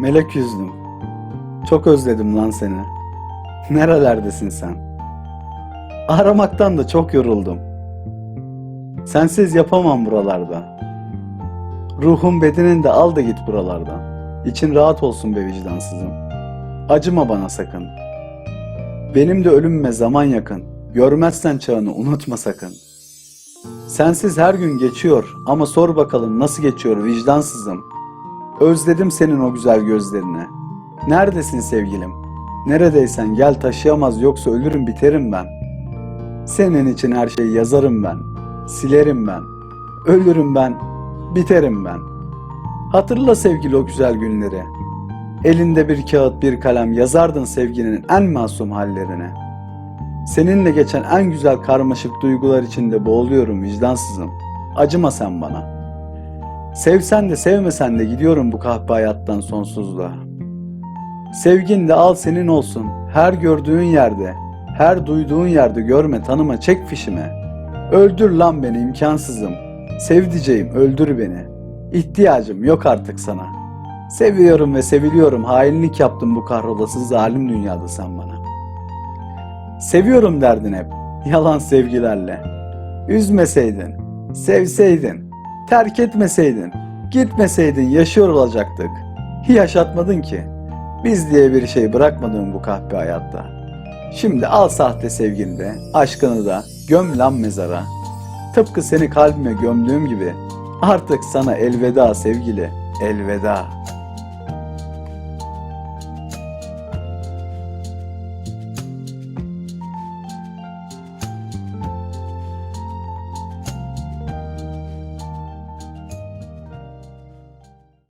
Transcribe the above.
Melek yüzlüm. Çok özledim lan seni. Nerelerdesin sen? Aramaktan da çok yoruldum. Sensiz yapamam buralarda. Ruhum bedenin de al da git buralardan. İçin rahat olsun be vicdansızım. Acıma bana sakın. Benim de ölümme zaman yakın. Görmezsen çağını unutma sakın. Sensiz her gün geçiyor ama sor bakalım nasıl geçiyor vicdansızım. Özledim senin o güzel gözlerini. Neredesin sevgilim? Neredeysen gel taşıyamaz yoksa ölürüm biterim ben. Senin için her şeyi yazarım ben. Silerim ben. Ölürüm ben. Biterim ben. Hatırla sevgili o güzel günleri. Elinde bir kağıt bir kalem yazardın sevginin en masum hallerini. Seninle geçen en güzel karmaşık duygular içinde boğuluyorum vicdansızım. Acıma sen bana. Sevsen de sevmesen de gidiyorum bu kahpe hayattan sonsuzluğa. Sevgin de al senin olsun. Her gördüğün yerde, her duyduğun yerde görme tanıma çek fişime. Öldür lan beni imkansızım. Sevdiceğim öldür beni. İhtiyacım yok artık sana. Seviyorum ve seviliyorum hainlik yaptın bu kahrolasız zalim dünyada sen bana. Seviyorum derdin hep yalan sevgilerle. Üzmeseydin, sevseydin, terk etmeseydin, gitmeseydin yaşıyor olacaktık. Yaşatmadın ki. Biz diye bir şey bırakmadın bu kahpe hayatta. Şimdi al sahte sevgini de, aşkını da, göm lan mezara. Tıpkı seni kalbime gömdüğüm gibi artık sana elveda sevgili, elveda.